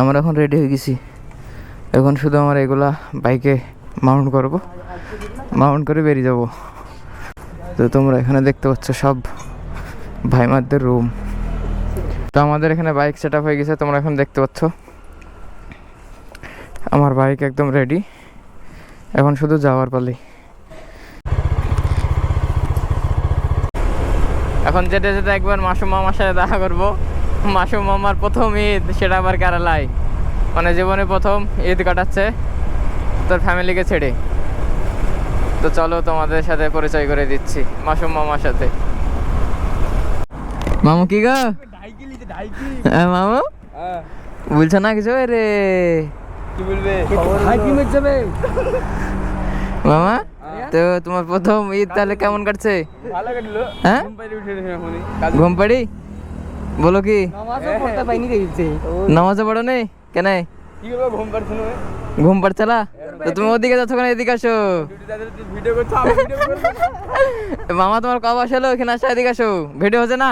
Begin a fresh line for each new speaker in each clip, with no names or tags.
আমরা এখন রেডি হয়ে গেছি। এখন শুধু আমার এগুলা বাইকে মাউন্ট করব। মাউন্ট করে বেরিয়ে যাব। তো তোমরা এখানে দেখতে পাচ্ছ সব ভাইমারদের রুম তো আমাদের এখানে বাইক সেট হয়ে গেছে, তোমরা এখন দেখতে পাচ্ছ। আমার বাইক একদম রেডি এখন শুধু যাওয়ার পালি। এখন যেতে যেতে একবার মাসুম মামার সাথে দেখা করব। মাসুম মামার প্রথম ঈদ সেটা আবার কেরালায়। মানে জীবনে প্রথম ঈদ কাটাচ্ছে তোর ফ্যামিলিকে ছেড়ে। তো চলো তোমাদের সাথে পরিচয় করে দিচ্ছি মাসুম মামার সাথে। মামু কি গো? হ্যাঁ, মামু? বলছো না কিছু রে?
কি বলবে?
যাবে।
মামা তো তোমার প্রথম ঈদ তাহলে কেমন কাটছে?
ভালো কাটলো।
হ্যাঁ?
ঘুম
পাড়ি? বলো কি? নামাজে পড়ো নেই কেন?
ঘুম পাচ্ছে না?
ঘুম পাড়ছে না? তো তুমি ওদিকে যাচ্ছ কেন এদিকে আসো। মামা তোমার কব আসলো এখানে আসো এদিকে আসো। ভিডিও হচ্ছে না?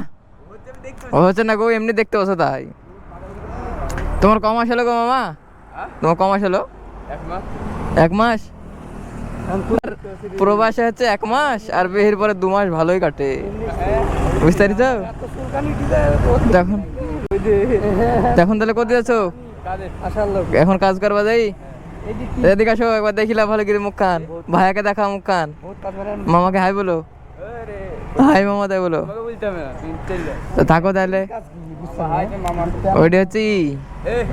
ও হচ্ছে না গো এমনি দেখতে বসো তাই। তোমার কম আসলো গো মামা? তোমার কম আসলো?
এক মাস।
এক মাস? প্রবাসে হচ্ছে এক মাস আর বিয়ের পরে দু মাস ভালোই কাটে। বুঝতে পারিস দেখুন। এখন তাহলে কোথায় আছো এখন কাজ করবা যাই? এদিকে আসো একবার দেখিলা ভালো করে মুখ খান। ভাইয়াকে দেখা মুখ
করে
মামাকে হাই বলো। হাই মামা তাই বলো। থাকো তাহলে। ওইটা হচ্ছে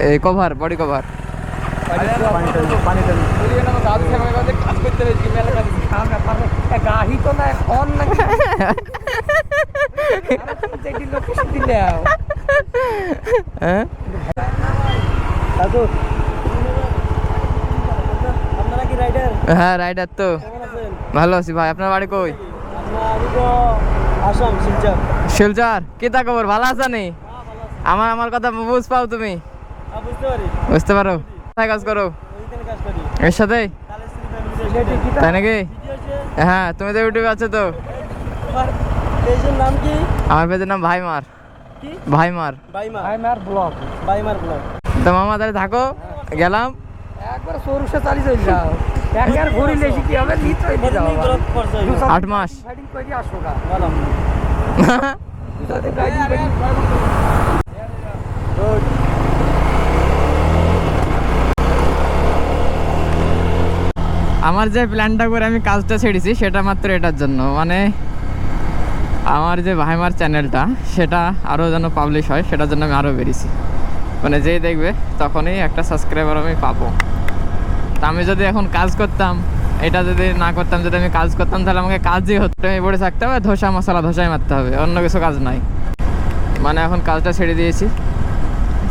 এই কভার বডি কভার
গাহি তো না এখন নাকি। যেটি লোকেশন দিলে
হ্যাঁ হ্যাঁ রাইডার তো। ভালো আছি ভাই আপনার বাড়ি কই?
শিলচর।
শিলচর? কি তা খবর? ভালো আছো নি? আমার আমার কথা বুঝ পাও তুমি।
বুঝতে পারো।
কোথায় কাজ করো? এর সাথে? তাই নাকি? হ্যাঁ তুমি তো ইউটিউবে আছো তো।
পেজের নাম কি?
আমার পেজের নাম ভাইমার।
কি?
ভাইমার।
বাইমার বাইমার ব্লগ। বাইমার ব্লগ।
তো মামা তাহলে থাকো গেলাম।
একবার সরুষে চালি চলে যাও। একবার ঘুরি লেছি কি হবে? যাও
আট মাস।
ফাইটিং করে আসো গা।
আমার যে প্ল্যানটা করে আমি কাজটা ছেড়েছি সেটা মাত্র এটার জন্য। মানে আমার যে ভাইমার চ্যানেলটা, সেটা আরও যেন পাবলিশ হয়, সেটার জন্য আমি আরও বেরিয়েছি মানে যেই দেখবে, তখনই একটা সাবস্ক্রাইবার আমি পাবো। তা আমি যদি এখন কাজ করতাম, এটা যদি না করতাম, যদি আমি কাজ করতাম, তাহলে আমাকে কাজই হতো আমি পড়ে থাকতে হবে ধোসা মশলা ধোসাই মারতে হবে, অন্য কিছু কাজ নাই। মানে এখন কাজটা ছেড়ে দিয়েছি।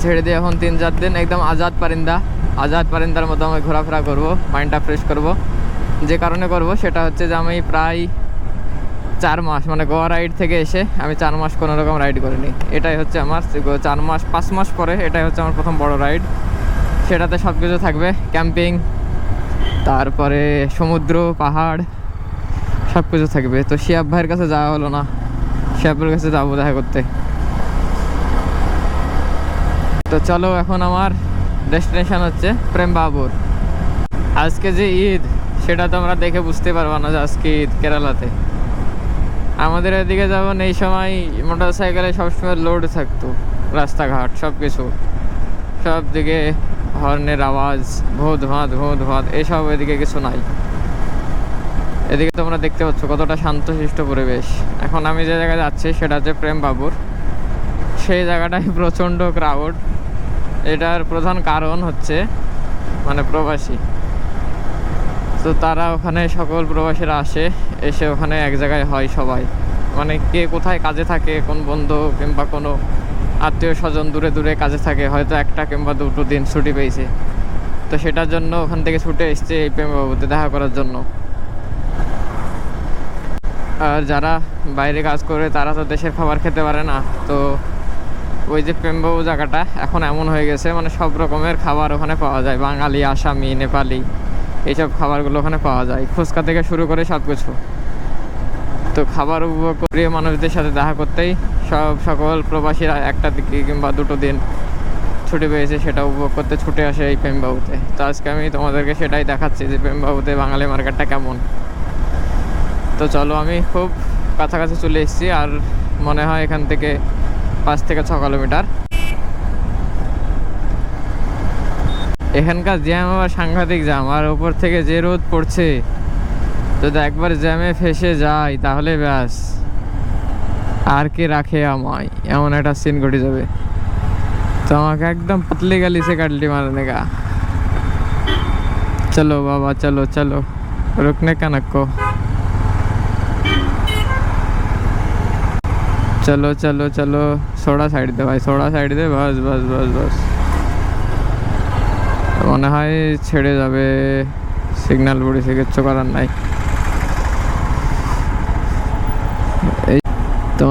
ছেড়ে দিয়ে এখন তিন চার দিন একদম আজাদ পারিন্দা, আজাদ পারিন্দার মতো আমি ঘোরাফেরা করব মাইন্ডটা ফ্রেশ করব। যে কারণে করব, সেটা হচ্ছে যে আমি প্রায় চার মাস মানে গোয়া রাইড থেকে এসে আমি চার মাস কোনো রকম রাইড করিনি। এটাই হচ্ছে আমার চার মাস, পাঁচ মাস পরে এটাই হচ্ছে আমার প্রথম বড় রাইড সেটাতে সব কিছু থাকবে ক্যাম্পিং তারপরে সমুদ্র, পাহাড় সব কিছু থাকবে। তো শিয়াব ভাইয়ের কাছে যাওয়া হলো না। শিয়াবের কাছে যাব দেখা করতে। তো চলো এখন আমার ডেস্টিনেশন হচ্ছে প্রেম বাবুর। আজকে যে ঈদ, সেটা তোমরা দেখে বুঝতে পারবা না যে আজকে ঈদ কেরালাতে। আমাদের এদিকে যেমন এই সময় মোটর সাইকেলে সবসময় লোড থাকতো, রাস্তাঘাট সব কিছু সব দিকে হর্নের আওয়াজ, ভোঁত, ভাঁত ভোঁত, ভাঁত, এসব এদিকে কিছু নাই। এদিকে তোমরা দেখতে পাচ্ছ কতটা শান্তশিষ্ট পরিবেশ। এখন আমি যে জায়গায় যাচ্ছি সেটা হচ্ছে প্রেম বাবুর সেই জায়গাটায় প্রচণ্ড ক্রাউড এটার প্রধান কারণ হচ্ছে মানে প্রবাসী। তো তারা ওখানে সকল প্রবাসীরা আসে, এসে ওখানে এক জায়গায় হয় সবাই। মানে কে কোথায় কাজে থাকে, কোন বন্ধু কিংবা কোনো আত্মীয় স্বজন দূরে দূরে কাজে থাকে, হয়তো একটা কিংবা দুটো দিন ছুটি পেয়েছে। তো সেটার জন্য ওখান থেকে ছুটে এসছে এই প্রেমবাবুতে দেখা করার জন্য। আর যারা বাইরে কাজ করে, তারা তো দেশের খাবার খেতে পারে না। তো ওই যে প্রেমবাবু জায়গাটা এখন এমন হয়ে গেছে মানে সব রকমের খাবার ওখানে পাওয়া যায়। বাঙালি, আসামি, নেপালি, এইসব খাবারগুলো ওখানে পাওয়া যায়। ফুচকা থেকে শুরু করে সব কিছু তো খাবার উপভোগ প্রিয় মানুষদের সাথে দেখা করতেই সব সকল প্রবাসীরা একটা দিকে কিংবা দুটো দিন ছুটি পেয়েছে, সেটা উপভোগ করতে ছুটে আসে এই প্রেমবাবুতে। তো আজকে আমি তোমাদেরকে সেটাই দেখাচ্ছি যে প্রেমবাবুতে বাঙালি মার্কেটটা কেমন। তো চলো আমি খুব কাছাকাছি চলে এসেছি, আর মনে হয় এখান থেকে পাঁচ থেকে ছ কিলোমিটার। এখানকার জ্যাম আবার সাংঘাতিক জ্যাম, আর ওপর থেকে যে রোদ পড়ছে যদি একবার জ্যামে ফেসে যাই তাহলে ব্যাস আর কে রাখে আমায় এমন একটা সিন ঘটে যাবে তো আমাকে একদম पतली गली से कटली मारने का चलो बाबा चलो चलो रुकने का नको चलो चलो चलो थोड़ा साइड दे भाई थोड़ा साइड दे बस बस बस बस মনে হয় ছেড়ে যাবে সিগন্যাল পড়েছে কিচ্ছু করার নাই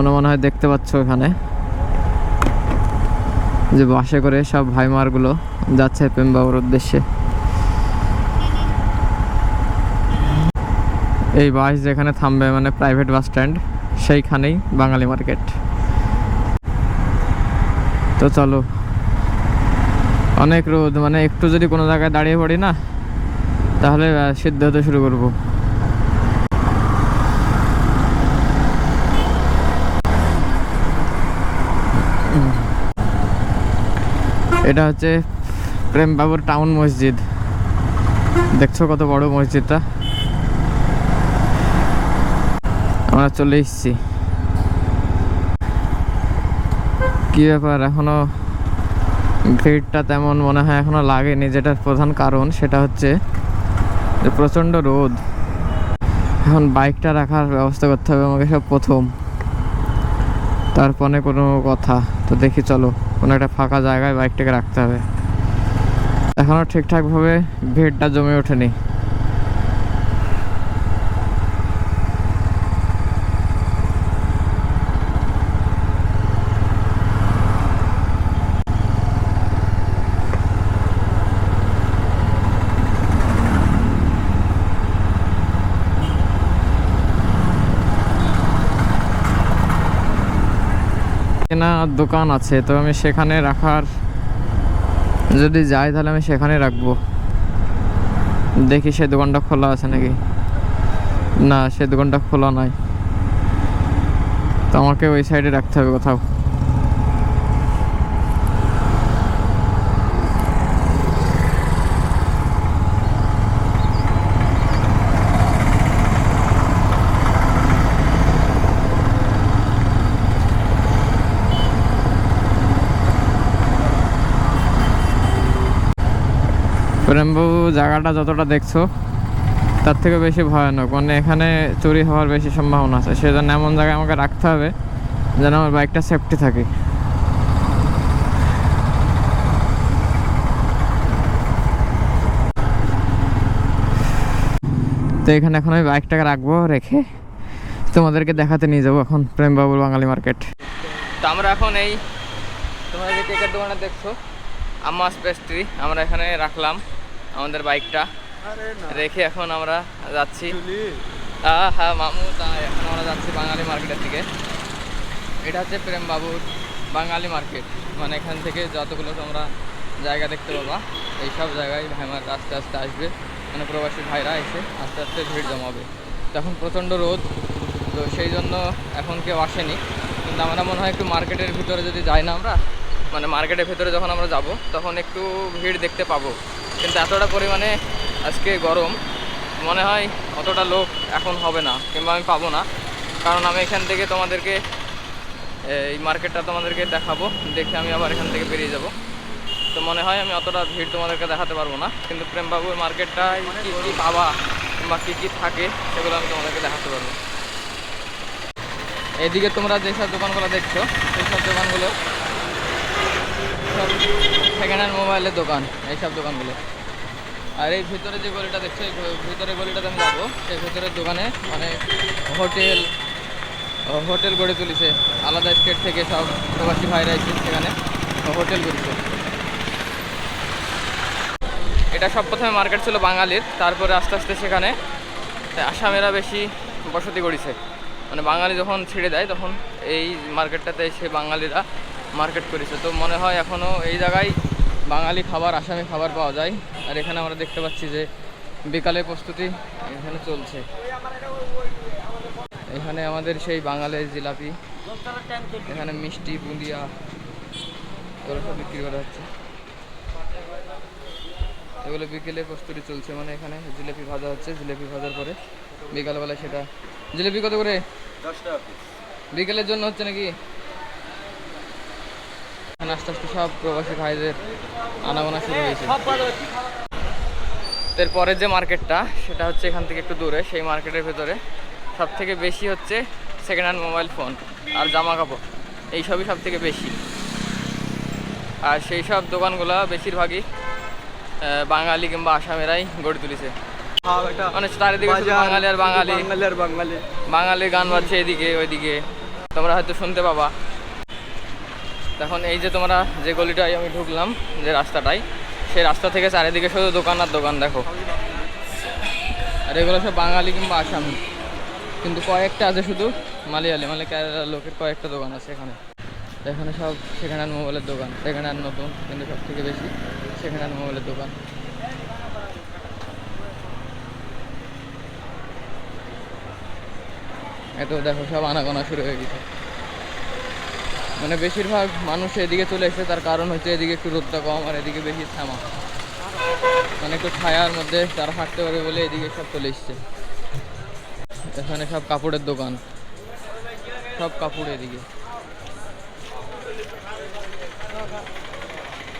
তোমরা মনে হয় দেখতে পাচ্ছ এখানে। যে বাসে করে সব ভাইমারগুলো যাচ্ছে প্রেমবাবুর উদ্দেশ্যে। এই বাস যেখানে থামবে মানে প্রাইভেট বাস স্ট্যান্ড সেইখানেই বাঙালি মার্কেট তো চলো। অনেক রোদ মানে একটু যদি কোনো জায়গায় দাঁড়িয়ে পড়ি না, তাহলে সিদ্ধ হতে শুরু করব। এটা হচ্ছে প্রেমবাবুর টাউন মসজিদ। দেখছ কত বড় মসজিদটা? আমরা চলে এসেছি। কি ব্যাপার? এখনও ভিড়টা তেমন মনে হয় এখনও লাগেনি, যেটার প্রধান কারণ সেটা হচ্ছে যে প্রচণ্ড রোদ। এখন বাইকটা রাখার ব্যবস্থা করতে হবে, আমাকে সব প্রথম। তারপরে কোনো কথা। তো দেখি, চলো। কোনো একটা ফাঁকা জায়গায় বাইকটাকে রাখতে হবে। এখনও ঠিকঠাকভাবে ভিড়টা জমে ওঠেনি। কেনা দোকান আছে, তো আমি সেখানে রাখার, যদি যাই তাহলে আমি সেখানে রাখব। দেখি সে দোকানটা খোলা আছে নাকি? না সে দোকানটা খোলা নাই। তো আমাকে ওই সাইডে রাখতে হবে কোথাও। প্রেমবাবু জায়গাটা যতটা দেখছ, তার থেকে বেশি ভয়ানক। মানে এখানে চুরি হওয়ার বেশি সম্ভাবনা আছে। সেজন্য এমন জায়গায় আমাকে রাখতে হবে যেন আমার বাইকটা সেফটি থাকে। তো এখানে এখন আমি বাইকটাকে রাখব, রেখে তোমাদেরকে দেখাতে নিয়ে যাব এখন প্রেমবাবুর বাঙালি মার্কেট তো আমরা এখন এই তোমরা যে কেকের দোকানে দেখছ, আম্মাস পেস্ট্রি আমরা এখানে রাখলাম। আমাদের বাইকটা। রেখে এখন আমরা যাচ্ছি। হ্যাঁ মামু তা এখন আমরা যাচ্ছি বাঙালি মার্কেটের দিকে। এটা হচ্ছে প্রেম বাবুর বাঙালি মার্কেট। মানে এখান থেকে যতগুলো তোমরা জায়গা দেখতে পাবা এই সব জায়গায় ভাইমার আস্তে আস্তে আসবে। মানে প্রবাসী ভাইরা এসে আস্তে আস্তে ভিড় জমাবে। তখন প্রচণ্ড রোদ তো সেই জন্য এখন কেউ আসেনি। কিন্তু আমরা মনে হয় একটু মার্কেটের ভিতরে যদি যাই না আমরা মানে মার্কেটের ভিতরে যখন আমরা যাব তখন একটু ভিড় দেখতে পাবো। কিন্তু এতটা পরিমাণে আজকে গরম, মনে হয় অতটা লোক এখন হবে না, কিংবা আমি পাবো না। কারণ আমি এখান থেকে তোমাদেরকে, এই মার্কেটটা তোমাদেরকে দেখাবো, দেখে আমি আবার এখান থেকে বেরিয়ে যাব। তো মনে হয় আমি অতটা ভিড় তোমাদেরকে দেখাতে পারব না, কিন্তু প্রেমবাবুর মার্কেটটায় কী কী পাবা, কিংবা কী কী থাকে, সেগুলো আমি তোমাদেরকে দেখাতে পারব। এদিকে তোমরা যেসব দোকানগুলো দেখছ সেই সব দোকানগুলো সব সেকেন্ড হ্যান্ড মোবাইলের দোকান, এইসব দোকানগুলো। আর এই ভিতরে যে গলিটা দেখছ, এই ভিতরে গলিটাতে আমি যাব। সেই ভিতরের দোকানে মানে হোটেল হোটেল গড়ে তুলেছে। আলাদা স্টেট থেকে সব প্রবাসী ভাইরা এসে সেখানে হোটেল করেছে এটা সব প্রথমে মার্কেট ছিল বাঙালির, তারপরে আস্তে আস্তে সেখানে আসামেরা বেশি বসতি করেছে মানে বাঙালি যখন ছেড়ে দেয়, তখন এই মার্কেটটাতে এসে বাঙালিরা মার্কেট করেছে। তো মনে হয় এখনও এই জায়গায় বাঙালি খাবার আসামি খাবার পাওয়া যায়। আর এখানে আমরা দেখতে পাচ্ছি যে বিকালের প্রস্তুতি এখানে চলছে। এখানে আমাদের সেই বাঙালির জিলাপি। এখানে মিষ্টি বুন্দিয়া এগুলো সব বিক্রি করা হচ্ছে। এগুলো বিকেলে প্রস্তুতি চলছে মানে এখানে জিলিপি ভাজা হচ্ছে। জিলিপি ভাজার পরে বিকালবেলা সেটা জিলিপি কত করে? বিকেলের জন্য হচ্ছে নাকি? এখানে আস্তে আস্তে সব প্রবাসী ভাইদের আনাগোনা শুরু হয়েছে। এরপরের যে মার্কেটটা সেটা হচ্ছে এখান থেকে একটু দূরে সেই মার্কেটের ভেতরে। সব থেকে বেশি হচ্ছে সেকেন্ড হ্যান্ড মোবাইল ফোন আর জামা কাপড় এইসবই সব থেকে বেশি। আর সেই সব দোকানগুলো বেশিরভাগই বাঙালি কিংবা আসামেরাই গড়ে তুলেছে। মানে চারিদিকে বাঙালি আর বাঙালি।
বাঙালি আর বাঙালি।
বাঙালি গান বাজছে এদিকে ওইদিকে। তোমরা হয়তো শুনতে পাবা। তখন এই যে তোমরা যে গলিটায় আমি ঢুকলাম, যে রাস্তাটাই সেই রাস্তা থেকে চারিদিকে শুধু দোকান আর দোকান দেখো। আর এগুলো সব বাঙালি কিংবা আসামি। কিন্তু কয়েকটা আছে শুধু মালিয়ালি মানে কেরালার লোকের কয়েকটা দোকান আছে এখানে। এখানে সব হ্যান্ড মোবাইলের দোকান, সেখানে নতুন, কিন্তু সব থেকে বেশি হ্যান্ড মোবাইলের দোকান। এত দেখো সব আনাগোনা শুরু হয়ে গেছে। মানে বেশিরভাগ মানুষ এদিকে চলে এসেছে তার কারণ হচ্ছে এদিকে একটু রোদটা কম আর এদিকে বেশি থামা মানে একটু ছায়ার মধ্যে তারা থাকতে পারবে বলে এদিকে সব চলে এসছে। এখানে সব কাপড়ের দোকান। সব কাপড় এদিকে।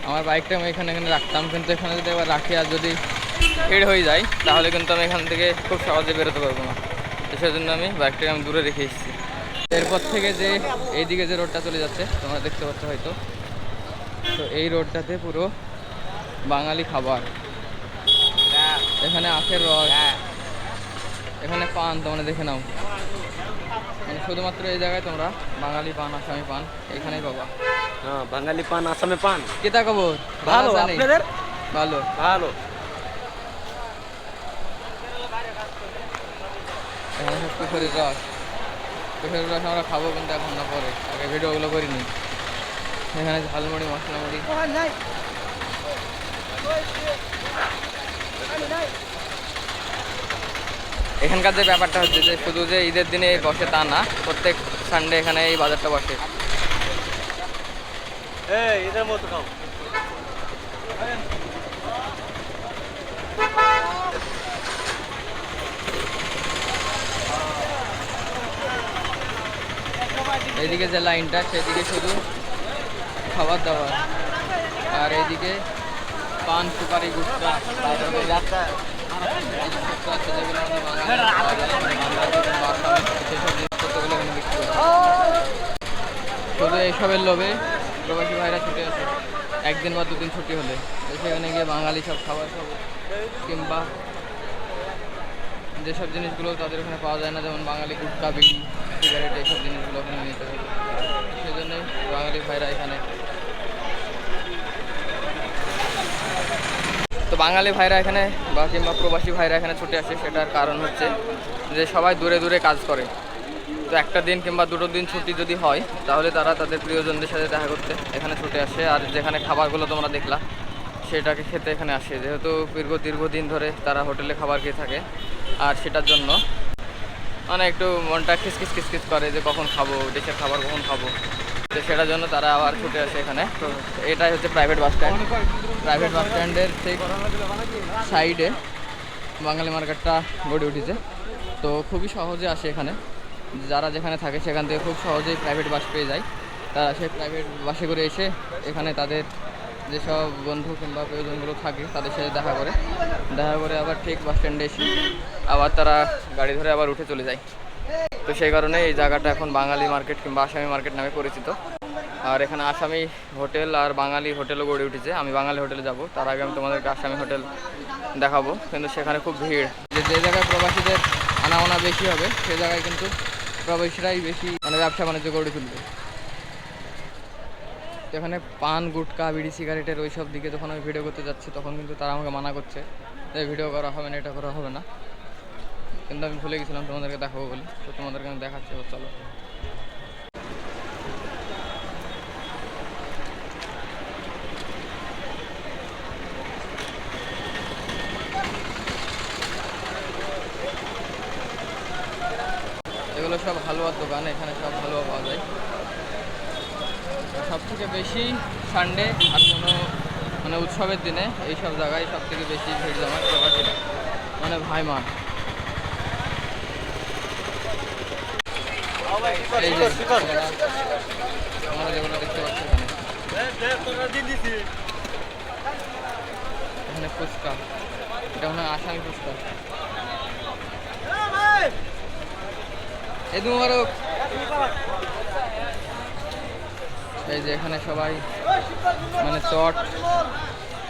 আমার বাইকটা আমি এখানে এখানে রাখতাম, কিন্তু এখানে যদি একবার রাখি আর যদি ভিড় হয়ে যায়, তাহলে কিন্তু আমি এখান থেকে খুব সহজে বেরোতে পারব না। তো সেজন্য আমি বাইকটাকে আমি দূরে রেখে এসেছি। এরপর থেকে যে এইদিকে যে রোডটা চলে যাচ্ছে তোমরা দেখতে পাচ্ছ হয়তো। তো এই রোডটাতে পুরো বাঙালি খাবার। এখানে আখের রস এখানে পান তোমরা দেখে নাও। মানে শুধুমাত্র এই জায়গায় তোমরা বাঙালি পান আসামি পান এখানেই পাবা।
হ্যাঁ বাঙালি পান আসামে পান।
কেতা খবর
ভালো আপনাদের?
ভালো।
ভালো।
এখানে সব কুফুরির রস। কুফুরির রস আমরা খাব কিন্তু এখন না পরে। আগে ভিডিওগুলো করিনি। এখানে ঝালমুড়ি মশলা মুড়ি এখানকার যে ব্যাপারটা হচ্ছে যে শুধু যে ঈদের দিনে বসে তা না প্রত্যেক সানডে এখানে এই বাজারটা বসে।
এই এদের মতো খাও।
এইদিকে যে লাইনটা, সেদিকে শুধু খাবার দাবার। আর এদিকে পান সুপারি গুটকা আছে শুধু এইসবের লোভে প্রবাসী ভাইরা ছুটে আসে। একদিন বা দুদিন ছুটি হলে। সেখানে গিয়ে বাঙালি সব খাবার খাব কিংবা যেসব জিনিসগুলো তাদের ওখানে পাওয়া যায় না, যেমন বাঙালি গুটকা বিড়ি সিগারেট এইসব জিনিসগুলো ওখানে নিতে হবে। সেই জন্যই বাঙালি ভাইরা এখানে। তো বাঙালি ভাইরা এখানে বা কিংবা প্রবাসী ভাইরা এখানে ছুটে আসে, সেটার কারণ হচ্ছে যে সবাই দূরে দূরে কাজ করে। তো একটা দিন কিংবা দুটো দিন ছুটি যদি হয়, তাহলে তারা তাদের প্রিয়জনদের সাথে দেখা করতে এখানে ছুটে আসে। আর যেখানে খাবারগুলো তোমরা দেখলা, সেটাকে খেতে এখানে আসে। যেহেতু দীর্ঘ দীর্ঘদিন ধরে তারা হোটেলে খাবার খেয়ে থাকে, আর সেটার জন্য মানে একটু মনটা খিসখিস খিসখিস করে যে কখন খাব, দেশের খাবার কখন খাব। তো সেটার জন্য তারা আবার ছুটে আসে এখানে। তো এটাই হচ্ছে private bus stand private bus স্ট্যান্ডের ঠিক সাইডে বাঙালি মার্কেটটা গড়ে উঠেছে। তো খুবই সহজে আসে এখানে। যারা যেখানে থাকে সেখান থেকে খুব সহজেই প্রাইভেট বাস পেয়ে যায়। তারা সেই প্রাইভেট বাসে করে এসে এখানে তাদের যেসব বন্ধু কিংবা প্রয়োজনগুলো থাকে তাদের সাথে দেখা করে। দেখা করে আবার ঠিক বাস স্ট্যান্ডে এসে আবার তারা গাড়ি ধরে আবার উঠে চলে যায়। তো সেই কারণে এই জায়গাটা এখন বাঙালি মার্কেট কিংবা আসামি মার্কেট নামে পরিচিত। আর এখানে আসামি হোটেল আর বাঙালি হোটেলও গড়ে উঠেছে। আমি বাঙালি হোটেলে যাব। তার আগে আমি তোমাদেরকে আসামি হোটেল দেখাবো। কিন্তু সেখানে খুব ভিড়। যে যে জায়গায় প্রবাসীদের আনাগোনা বেশি হবে, সে জায়গায় কিন্তু প্রবাসীরাই বেশি মানে ব্যবসা বাণিজ্য গড়ে তুলবে। এখানে পান, গুটকা, বিড়ি সিগারেটের ওই সব দিকে যখন আমি ভিডিও করতে যাচ্ছি, তখন কিন্তু তারা আমাকে মানা করছে যে ভিডিও করা হবে না, এটা করা হবে না। কিন্তু আমি ভুলে গেছিলাম তোমাদেরকে দেখাবো বলে। তো তোমাদেরকে আমি দেখাচ্ছি চলো খাবার দোকান এখানে সব ভালো পাওয়া যায় সব থেকে বেশি সানডে আর কোনো মানে উৎসবের দিনে এইসব জায়গায় সব থেকে বেশি ভিড় জমায় প্রবাসীরা মানে যে তোমরা- তোমরা যেগুলো ফুচকা। এটা মনে ফুচকা। মুবারক এই যে এখানে সবাই মানে চট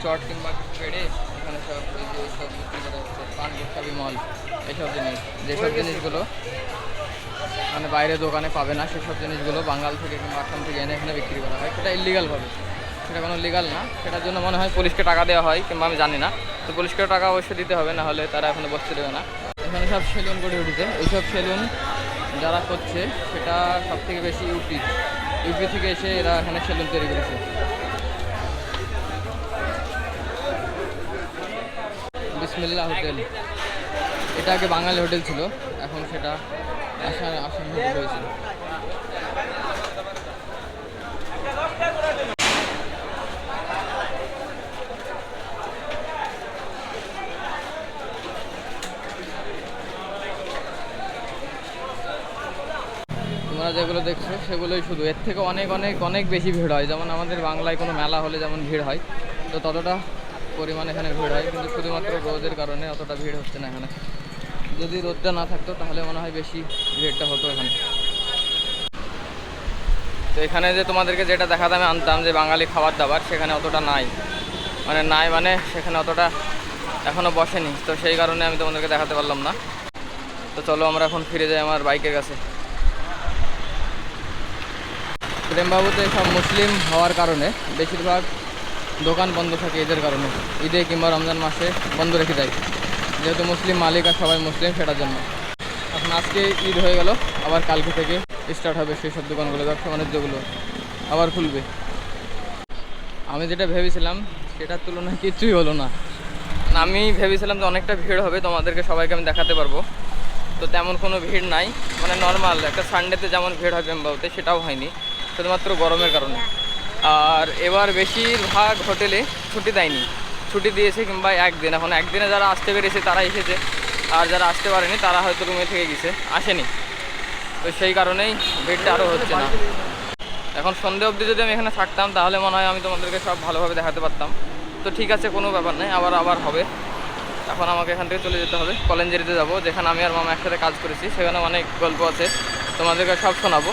চট কিংবা পেড়ে এখানে সব এই যে সব বিক্রি করা হচ্ছে পান বিমল এইসব জিনিস। যেসব জিনিসগুলো মানে বাইরে দোকানে পাবে না সেসব জিনিসগুলো বাঙ্গাল থেকে কিংবা আসাম থেকে এনে এখানে বিক্রি করা হয়। সেটা ইলিগালভাবে সেটা কোনো লিগাল না। সেটার জন্য মনে হয় পুলিশকে টাকা দেওয়া হয় কিংবা আমি জানি না। তো পুলিশকে টাকা অবশ্যই দিতে হবে না হলে তারা এখানে বসতে দেবে না। এখানে সব সেলুন গড়ে উঠেছে। এইসব সেলুন যারা করছে সেটা সব থেকে বেশি ইউপি ইউপি থেকে এসে এরা এখানে সেলুন তৈরি করেছে। বিসমিল্লা হোটেল। এটা আগে বাঙালি হোটেল ছিল, এখন সেটা আসাম আসাম হয়েছে। যেগুলো দেখছ, সেগুলোই শুধু। এর থেকে অনেক অনেক অনেক বেশি ভিড় হয়। যেমন আমাদের বাংলায় কোনো মেলা হলে যেমন ভিড় হয়, তো ততটা পরিমাণ এখানে ভিড় হয়। কিন্তু শুধুমাত্র রোদের কারণে অতটা ভিড় হচ্ছে না এখানে। যদি রোদটা না থাকতো, তাহলে মনে হয় বেশি ভিড়টা হতো এখানে। তো এখানে যে তোমাদেরকে যেটা দেখাতে আমি আনতাম যে বাঙালি খাবার দাবার, সেখানে অতটা নাই। মানে নাই মানে সেখানে অতটা এখনও বসেনি। তো সেই কারণে আমি তোমাদেরকে দেখাতে পারলাম না। তো চলো আমরা এখন ফিরে যাই আমার বাইকের কাছে। প্রেমবাবুতে সব মুসলিম হওয়ার কারণে বেশিরভাগ দোকান বন্ধ থাকে ঈদের কারণে। ঈদে কিংবা রমজান মাসে বন্ধ রেখে দেয়। যেহেতু মুসলিম মালিক আর সবাই মুসলিম সেটার জন্য। এখন আজকে ঈদ হয়ে গেল। আবার কালকে থেকে স্টার্ট হবে সেই সব দোকানগুলো ব্যবসা বাণিজ্যগুলো। আবার খুলবে। আমি যেটা ভেবেছিলাম সেটার তুলনায় কিছুই হলো না। না, আমি ভেবেছিলাম যে অনেকটা ভিড় হবে তোমাদেরকে সবাইকে আমি দেখাতে পারব। তো তেমন কোনো ভিড় নাই। মানে নর্মাল একটা সানডেতে যেমন ভিড় হয় বেম্বাউতে সেটাও হয়নি। শুধুমাত্র গরমের কারণে। আর এবার বেশিরভাগ হোটেলে ছুটি দেয়নি। ছুটি দিয়েছে কিংবা একদিন। এখন একদিনে যারা আসতে পেরেছে তারা এসেছে। আর যারা আসতে পারেনি, তারা হয়তো রুমে থেকে গেছে, আসেনি। তো সেই কারণেই ভিড়টা আরও হচ্ছে না। এখন সন্ধে অবধি যদি আমি এখানে থাকতাম, তাহলে মনে হয় আমি তোমাদেরকে সব ভালোভাবে দেখাতে পারতাম। তো ঠিক আছে, কোনো ব্যাপার নেই। আবার আবার হবে। এখন আমাকে এখান থেকে চলে যেতে হবে। কলেঞ্জেরিতে যাব। যেখানে আমি আর মামা একসাথে কাজ করেছি, সেখানে অনেক গল্প আছে। তোমাদেরকে সব শোনাবো।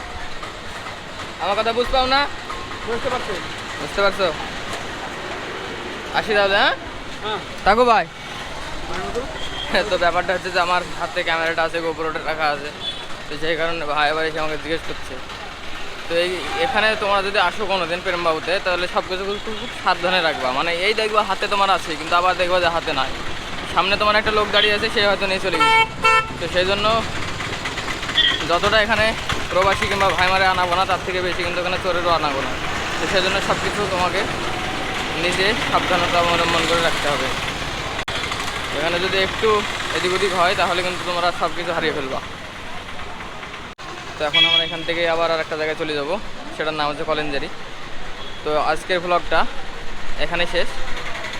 আমার কথা বুঝ পাও না?
বুঝতে পারছ।
বুঝতে পারছ? আসি তাহলে হ্যাঁ?
হ্যাঁ।
থাকো ভাই। তো ব্যাপারটা হচ্ছে যে আমার হাতে ক্যামেরাটা আছে গোপরোটা রাখা আছে। তো সেই কারণে ভাই এবার এসে আমাকে জিজ্ঞেস করছে। তো এই এখানে তোমরা যদি আসো কোনো দিন প্রেমবাবুতে তাহলে সব কিছু খুব খুব সাবধানে রাখবা। মানে এই দেখবা হাতে তোমার আছে কিন্তু আবার দেখবা যে হাতে নাই। সামনে তোমার একটা লোক দাঁড়িয়ে আছে সে হয়তো নিয়ে চলে গেছে। তো সেই জন্য যতটা এখানে প্রবাসী কিংবা ভাইমারে আনাবো না, তার থেকে বেশি কিন্তু এখানে চোরেরও আনাবো না। তো সেই জন্য সব কিছু তোমাকে নিজে সাবধানতা অবলম্বন করে রাখতে হবে। এখানে যদি একটু এদিক ওদিক হয়, তাহলে কিন্তু তোমরা সব কিছু হারিয়ে ফেলবা। তো এখন আমরা এখান থেকে আবার আর একটা জায়গায় চলে যাব। সেটার নাম হচ্ছে কলেঞ্জারি তো আজকের ব্লগটা এখানে শেষ।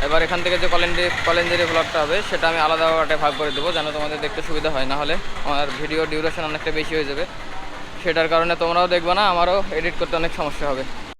এবার এখান থেকে যে কলেঞ্জে কলেঞ্জারি ব্লগটা হবে, সেটা আমি আলাদাভাবে ভাগ করে দেবো, যেন তোমাদের দেখতে সুবিধা হয়। না হলে আমার ভিডিও ডিউরেশন অনেকটা বেশি হয়ে যাবে। সেটার কারণে তোমরাও দেখবে না আমারও এডিট করতে অনেক সমস্যা হবে।